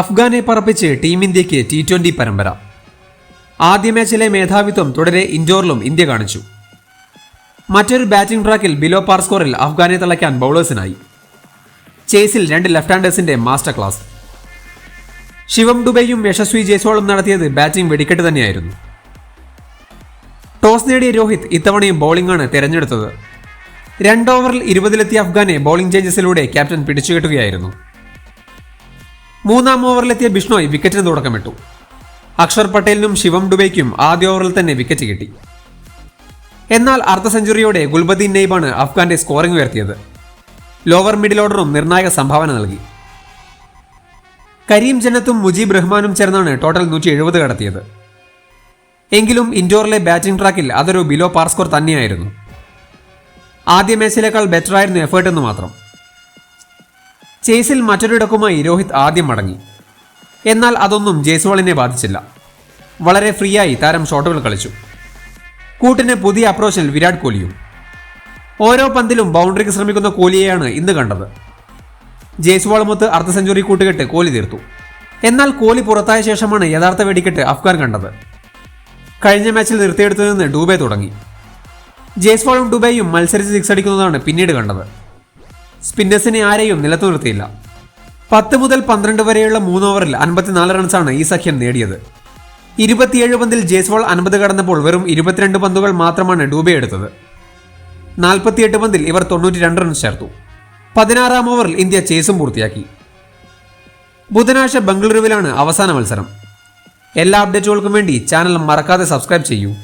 അഫ്ഗാനെ പറപ്പിച്ച് ടീം ഇന്ത്യയ്ക്ക് T twenty പരമ്പര. ആദ്യ മാച്ചിലെ മേധാവിത്വം തുടരെ ഇൻഡോറിലും ഇന്ത്യ കാണിച്ചു. മറ്റൊരു ബാറ്റിംഗ് ട്രാക്കിൽ ബിലോ പാർ സ്കോറിൽ അഫ്ഗാനെ തളയ്ക്കാൻ ബൗളേഴ്സിനായി. ചേസിൽ രണ്ട് ലെഫ്റ്റ് ഹാൻഡേഴ്സിന്റെ മാസ്റ്റർ ക്ലാസ്. ശിവം ഡുബൈയും യശസ്വി ജയ്സ്വാളും നടത്തിയത് ബാറ്റിംഗ് വെടിക്കെട്ട് തന്നെയായിരുന്നു. ടോസ് നേടിയ രോഹിത് ഇത്തവണയും ബൗളിംഗാണ് തിരഞ്ഞെടുത്തത്. രണ്ട് ഓവറിൽ ഇരുപതിലെത്തിയ അഫ്ഗാനെ ബൗളിംഗ് ചേഞ്ചസിലൂടെ ക്യാപ്റ്റൻ പിടിച്ചുകെട്ടുകയായിരുന്നു. മൂന്നാം ഓവറിലെത്തിയ ബിഷ്ണോയ് വിക്കറ്റിന് തുടക്കമിട്ടു. അക്ഷർ പട്ടേലിനും ശിവം ഡുബൈക്കും ആദ്യ ഓവറിൽ തന്നെ വിക്കറ്റ് കിട്ടി. എന്നാൽ അർദ്ധ സെഞ്ചുറിയോടെ ഗുൽബദ്ദീൻ നെയ്ബാണ് അഫ്ഗാന്റെ സ്കോറിംഗ് ഉയർത്തിയത്. ലോവർ മിഡിൽ ഓർഡറും നിർണായക സംഭാവന നൽകി. കരീം ജനത്തും മുജീബ് റഹ്മാനും ചേർന്നാണ് ടോട്ടൽ നൂറ്റി എഴുപത് കടത്തിയത്. എങ്കിലും ഇൻഡോറിലെ ബാറ്റിംഗ് ട്രാക്കിൽ അതൊരു ബിലോ പാർ സ്കോർ തന്നെയായിരുന്നു. ആദ്യ മാച്ചിലേക്കാൾ ബെറ്ററായിരുന്നു എഫേർട്ട് എന്ന് മാത്രം. ചേസിൽ മറ്റൊരിടക്കുമായി രോഹിത് ആദ്യം മടങ്ങി. എന്നാൽ അതൊന്നും ജയ്സ്വാളിനെ ബാധിച്ചില്ല. വളരെ ഫ്രീ ആയി താരം ഷോട്ടുകൾ കളിച്ചു. കൂട്ടിന് പുതിയ അപ്രോച്ചിൽ വിരാട് കോഹ്ലിയും ഓരോ പന്തിലും ബൗണ്ടറിക്ക് ശ്രമിക്കുന്ന കോഹ്ലിയെയാണ് ഇന്ന് കണ്ടത്. ജയ്സ്വാളുമൊത്ത് അർദ്ധ സെഞ്ചുറി കൂട്ടുകെട്ട് കോഹ്ലി തീർത്തു. എന്നാൽ കോഹ്ലി പുറത്തായ ശേഷമാണ് യഥാർത്ഥ വെടിക്കെട്ട് അഫ്ഗാൻ കണ്ടത്. കഴിഞ്ഞ മാച്ചിൽ നിർത്തിയെടുത്തു നിന്ന് ഡൂബെ തുടങ്ങി. ജയ്സ്വാളും ഡുബൈയും മത്സരിച്ച് സിക്സ് അടിക്കുന്നതാണ് പിന്നീട് കണ്ടത്. സ്പിന്നേഴ്സിനെ ആരെയും നിലത്തു നിർത്തിയില്ല. പത്ത് മുതൽ പന്ത്രണ്ട് വരെയുള്ള മൂന്ന് ഓവറിൽ അൻപത്തിനാല് റൺസാണ് ഈ സഖ്യം നേടിയത്. ഇരുപത്തിയേഴ് പന്തിൽ ജയ്സ്വാൾ അൻപത് കടന്നപ്പോൾ വെറും ഇരുപത്തിരണ്ട് പന്തുകൾ മാത്രമാണ് ഡൂബെ എടുത്തത്. നാൽപ്പത്തിയെട്ട് പന്തിൽ ഇവർ തൊണ്ണൂറ്റി രണ്ട് റൺസ് ചേർത്തു. പതിനാറാം ഓവറിൽ ഇന്ത്യ ചേസും പൂർത്തിയാക്കി. ബുധനാഴ്ച ബംഗളൂരുവിലാണ് അവസാന മത്സരം. എല്ലാ അപ്ഡേറ്റുകൾക്കും വേണ്ടി ചാനൽ മറക്കാതെ സബ്സ്ക്രൈബ് ചെയ്യൂ.